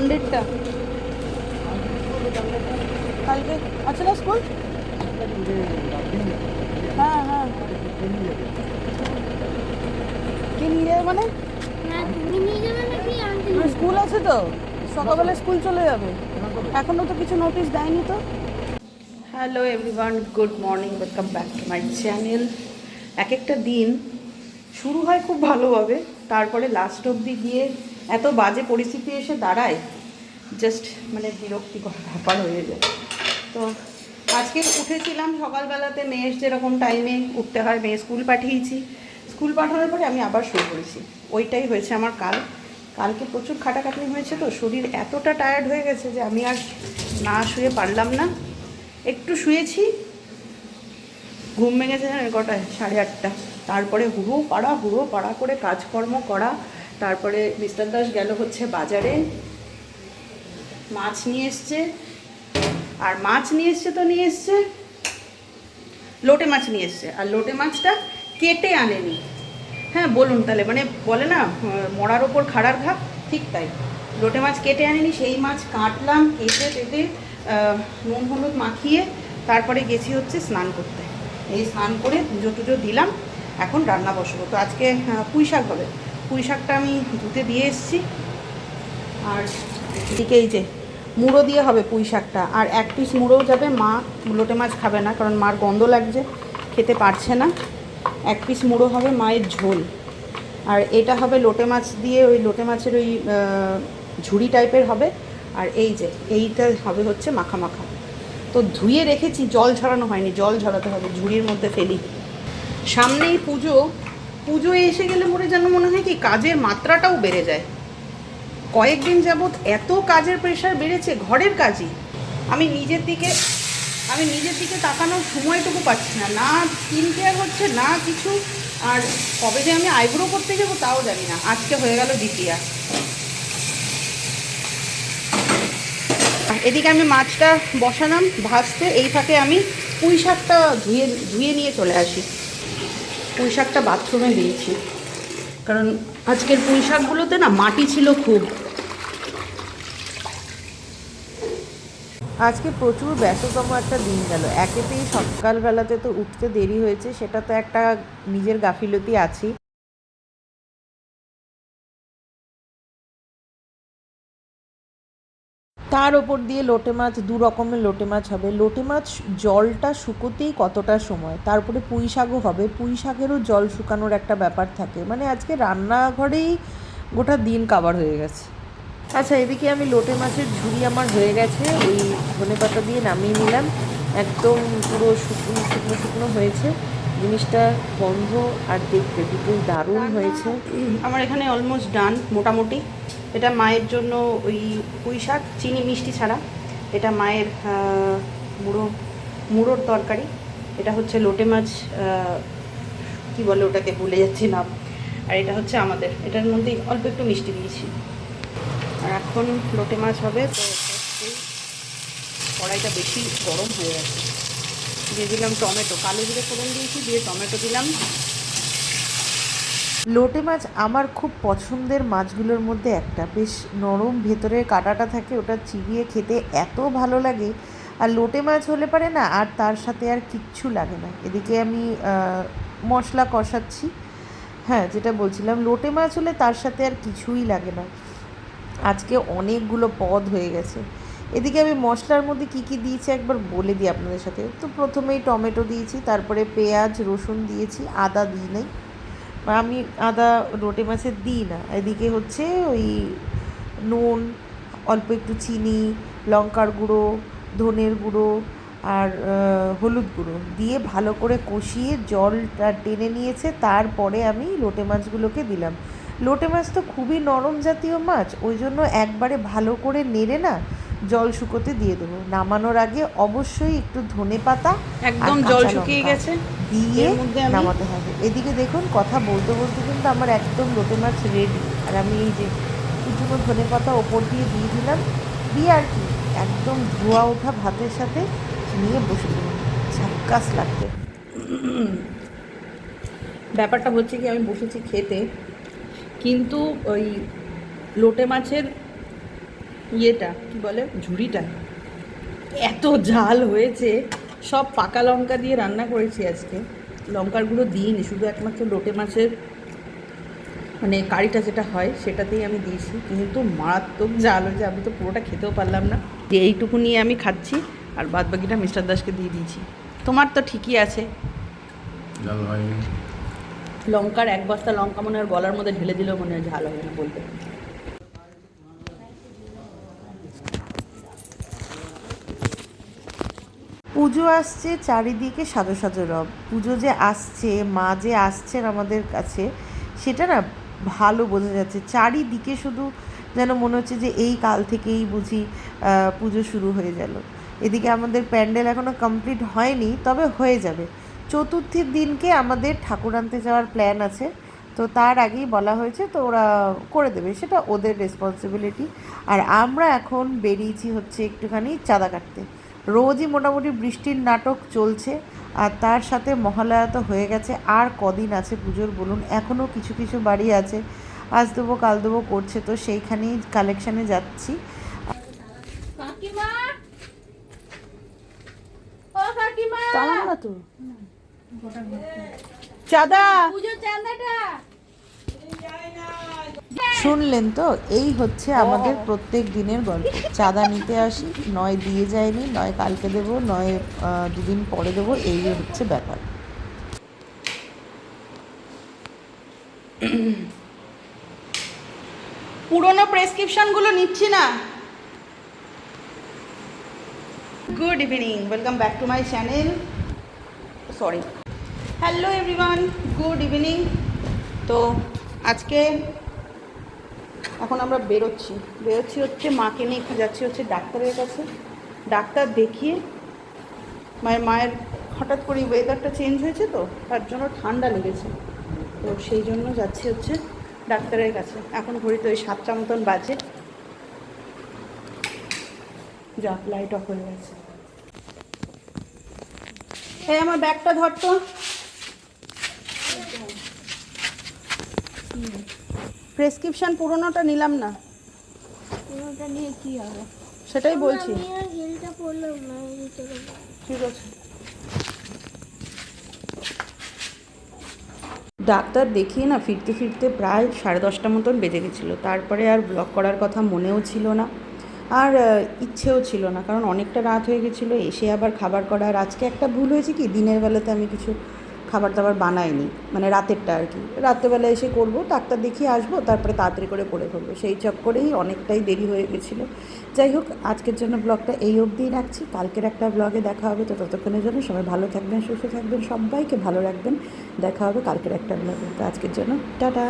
মন্ডেরটা কালকে আছে না স্কুল? হ্যাঁ হ্ঁ কি নিয়ে যাবে মানে? না তুমি নিয়ে যাবে নাকি আনতে আমার স্কুল আছে তো। সকালবেলা স্কুল চলে যাবে। এখনও তো কিছু নোটিশ দেয়নি তো? Hello everyone good morning welcome back to my channel এক একটা দিন শুরু হয় খুব ভালোভাবে তারপরে লাস্ট অবধি গিয়ে এত বাজে পরিস্থিতি এসে দাঁড়ায় জাস্ট মানে বিরক্তিকর ব্যাপার হয়ে যায়। তো আজকে উঠেছিলাম সকালবেলাতে, মেয়ের যেরকম টাইমে উঠতে হয়, মেয়ে স্কুল পাঠিয়েছি। স্কুল পাঠানোর পরে আমি আবার শুয়ে পড়েছি। ওইটাই হয়েছে আমার কাল। কালকে প্রচুর খাটাখাটনি হয়েছে তো, শরীর এতটা টায়ার্ড হয়ে গেছে যে আমি আর না শুয়ে পারলাম না। একটু শুয়েছি, ঘুম ভেঙেছে কটায়? সাড়ে আটটা। তারপরে হুড়ো পাড়া হুড়ো পাড়া করে কাজকর্ম করা তারপরে মিস্টার দাস গেল হচ্ছে বাজারে। মাছ নিয়ে এসছে। আর মাছ নিয়ে এসছে তো নিয়ে এসছে। লোটে মাছ নিয়ে এসছে। আর লোটে মাছটা কেটে আনেনি। হ্যাঁ বলুন তাহলে। মানে বলে না, মরার ওপর খাড়ার ঘা ঠিক তাই। লোটে মাছ কেটে আনেনি, সেই মাছ কাটলাম, কেটে টেটে নুন হলুদ মাখিয়ে তারপরে গেছি হচ্ছে স্নান করতে। এই স্নান করে পুজো টুজো দিলাম। এখন রান্না বসবো। তো আজকে পুঁই শাক হবে। পুঁই শাকটা আমি ধুতে দিয়ে এসেছি। আর এদিকে এই যে মুড়ো দিয়ে হবে পুঁই শাকটা। আর এক পিস মুড়োও যাবে, মা লোটে মাছ খাবে না, কারণ মার গন্ধ লাগছে, খেতে পারছে না। এক পিস মুড়ো হবে মায়ের ঝোল। আর এটা হবে লোটে মাছ দিয়ে, ওই লোটে মাছের ওই ঝুড়ি টাইপের হবে। আর এই যে, এইটা হবে হচ্ছে মাখা মাখা। তো ধুয়ে রেখেছি, জল ঝরানো হয়নি, জল ঝরাতে হবে, ঝুড়ির মধ্যে ফেলি। সামনেই পুজো পুজো এসে গেলে পরে যেন মনে হয় কি কাজের মাত্রাটাও বেড়ে যায়। কয়েকদিন যাবৎ এত কাজের প্রেশার বেড়েছে ঘরের কাজই। আমি নিজের দিকে, আমি নিজের দিকে তাকানোর সময়টুকু পাচ্ছি না। না স্কিন কেয়ার হচ্ছে, না কিছু। আর কবে যে আমি আইব্রো করতে যাব তাও জানি না। আজকে হয়ে গেল দ্বিতীয়া। এদিকে আমি মাছটা বসালাম, ভাজতে। এই ফাঁকে আমি পুঁই শাকটা ধুয়ে ধুয়ে নিয়ে চলে আসি। পুঁই শাকটা বাথরুমে দিয়েছি। কারণ আজকের পুঁই শাকগুলোতে না মাটি ছিল খুব। আজকে প্রচুর ব্যস্ততম একটা দিন গেল। একেতেই সকালবেলাতে তো উঠতে দেরি হয়েছে, সেটা তো একটা নিজের গাফিলতি আছেই। তার ওপর দিয়ে লোটে মাছ, দু রকমের লোটে মাছ হবে। লোটে মাছ জলটা শুকোতেই কতটা সময়? তারপরে পুঁই শাকও হবে। পুঁই শাকেরও জল শুকানোর একটা ব্যাপার থাকে। মানে আজকে রান্নাঘরেই গোটা দিন কাবার হয়ে গেছে। আচ্ছা এদিকে আমি লোটে মাছের ঝুড়ি আমার হয়ে গেছে। ওই ধনে পাতা দিয়ে নামিয়ে নিলাম। একদম পুরো শুকনো শুকনো শুকনো হয়েছে। জিনিসটা গন্ধ আর দেখতে দুটোই দারুণ হয়েছে। আমার এখানে অলমোস্ট ডান মোটামুটি। এটা মায়ের জন্য ওই পুঁই শাক, চিনি, মিষ্টি ছাড়া। এটা মায়ের মুড়ো, মুড়োর তরকারি। এটা হচ্ছে লোটে মাছ কি বলে ওটাকে ভুলে যাচ্ছি নাম। আর এটা হচ্ছে আমাদের। এটার মধ্যে অল্প একটু মিষ্টি দিয়েছি। আর এখন লোটে মাছ হবে, তো কড়াইটা বেশি গরম হয়ে গেছে। দিয়ে দিলাম টমেটো। কালো জিরে ফোড়ন দিয়েছি, দিয়ে টমেটো দিলাম। লোটে মাছ আমার খুব পছন্দের মাছগুলোর মধ্যে একটা। বেশ নরম ভেতরে কাঁটাটা থাকে, ওটা চিবিয়ে খেতে এত ভালো লাগে। আর লোটে মাছ হলে পারে না, আর তার সাথে আর কিচ্ছু লাগে না। এদিকে আমি মশলা কষাচ্ছি। হ্যাঁ যেটা বলছিলাম, লোটে মাছ হলে তার সাথে আর কিছুই লাগে না। আজকে অনেকগুলো পদ হয়ে গেছে। এদিকে আমি মশলার মধ্যে কী কী দিয়েছি একবার বলে দিই আপনাদের সাথে। তো প্রথমেই টমেটো দিয়েছি, তারপরে পেঁয়াজ, রসুন দিয়েছি, আদা দিই নাই। আমি আদা লোটে মাছের দিই না, এদিকে হচ্ছে ওই নুন, অল্প একটু চিনি, লঙ্কার গুঁড়ো, ধনের গুঁড়ো আর হলুদ গুঁড়ো দিয়ে ভালো করে কষিয়ে জলটা টেনে নিয়েছে, তারপরে আমি লোটে মাছগুলোকে দিলাম। লোটে মাছ তো খুবই নরম জাতীয় মাছ, ওই জন্য একবারে ভালো করে নেড়ে না জল শুকোতে দিয়ে দেবো। নামানোর আগে অবশ্যই একটু ধনে পাতা একদম জল শুকিয়ে গেছে। দিয়ে নামাতে হবে। এদিকে দেখুন কথা বলতে বলতে কিন্তু আমার একদম লোটে মাছ রেডি আর আমি এই যে কুচুনো ধনে পাতা ওপর দিয়ে দিয়ে দিলাম। দিয়ে আর কি একদম ধোয়া ওঠা ভাতের সাথে নিয়ে বসে দিলাম। ঝাক্কাস লাগবে ব্যাপারটা হচ্ছে কি আমি বসেছি খেতে। কিন্তু ওই লোটে মাছের ইয়েটা কি বলে ঝুড়িটা। এত ঝাল হয়েছে সব পাকা লঙ্কা দিয়ে রান্না করেছি আজকে। লঙ্কার গুঁড়ো দিইনি শুধু একমাত্র লোটে মাছের মানে কারিটা যেটা হয় সেটাতেই আমি দিয়েছি। কিন্তু মারাত্মক ঝাল হয়েছে আমি তো পুরোটা খেতেও পারলাম না। যে এইটুকু নিয়ে আমি খাচ্ছি আর বাদ বাকিটা মিস্টার দাসকে দিয়ে দিয়েছি। তোমার তো ঠিকই আছে। লঙ্কার এক বস্তা লঙ্কা মনে হয় গলার মধ্যে ঢেলে দিলেও মনে হয় ঝাল হবে না বলতে। পুজো আসছে, চারিদিকে সাজো সাজো রব। পুজো যে আসছে, মা যে আসছেন আমাদের কাছে, সেটা না ভালো বোঝা যাচ্ছে। চারিদিকে শুধু যেন মনে হচ্ছে যে এই কাল থেকেই বুঝি পুজো শুরু হয়ে গেল। এদিকে আমাদের প্যান্ডেল এখনও কমপ্লিট হয়নি, তবে হয়ে যাবে। চতুর্থীর দিনকে আমাদের ঠাকুর আনতে যাওয়ার প্ল্যান আছে। তো তার আগেই বলা হয়েছে, তো ওরা করে দেবে। সেটা ওদের রেসপন্সিবিলিটি আর আমরা এখন বেরিয়েছি হচ্ছে একটুখানি চাঁদা কাটতে। রোজই মোটামুটি বৃষ্টির নাটক চলছে আর তার সাথে মহালয়া তো হয়ে গেছে। আর কদিন আছে পুজোর বলুন এখনও কিছু কিছু বাড়ি আছে। আজ দেবো কাল দেবো করছে তো সেইখানেই কালেকশানে যাচ্ছি। তো চাঁদা পুজো চাঁদাটা শুনলেন তো? এই হচ্ছে আমাদের প্রত্যেক দিনের গল্প। চাঁদা নিতে আসি নয় দিয়ে যায়নি নয় কালকে দেবো নয় দুদিন পরে দেবো এই হচ্ছে ব্যাপার। পুরনো প্রেসক্রিপশনগুলো নিচ্ছি না। Good evening welcome back to my channel sorry hello everyone good evening তো আজকে এখন আমরা বেরোচ্ছি। বেরোচ্ছি হচ্ছে মাকে নিয়ে একটু যাচ্ছি হচ্ছে ডাক্তারের কাছে। ডাক্তার দেখিয়ে মায়ের মায়ের হঠাৎ করে ওয়েদারটা চেঞ্জ হয়েছে তো, তার জন্য ঠান্ডা লেগেছে। তো সেই জন্য যাচ্ছি হচ্ছে ডাক্তারের কাছে। এখন ঘড়িতে ওই সাতটা মতন বাজে। যা লাইট অফ হয়ে গেছে। এই আমার ব্যাগটা ধর তো। প্রেসক্রিপশন পুরোনোটা নিলাম না। নিয়ে কি হবে? সেটাই বলছি। ঠিক আছে। ডাক্তার দেখিয়ে না ফিরতে ফিরতে প্রায় সাড়ে দশটা মতন বেজে গেছিল। তারপরে আর ব্লগ করার কথা মনেও ছিল না। আর ইচ্ছেও ছিল না কারণ অনেকটা রাত হয়ে গেছিল। এসে আবার খাবার করা আর আজকে একটা ভুল হয়েছে কি? দিনের বেলাতে আমি কিছু খাবার দাবার বানায়নি মানে রাতেরটা আর কি। রাত্রেবেলা এসে করব, ডাক্তার দেখিয়ে আসব, তারপরে তাড়াতাড়ি করে করে ফেলব। সেই চক্করেই অনেকটাই দেরি হয়ে গেছিল। যাই হোক, আজকের জন্য ব্লগটা এই অবধিই রাখছি। কালকের একটা ব্লগে দেখা হবে, তো ততক্ষণের জন্য সবাই ভালো থাকবেন, সুস্থ থাকবেন, সবাইকে ভালো রাখবেন। দেখা হবে কালকের একটা ব্লগে। তো আজকের জন্য, টাটা!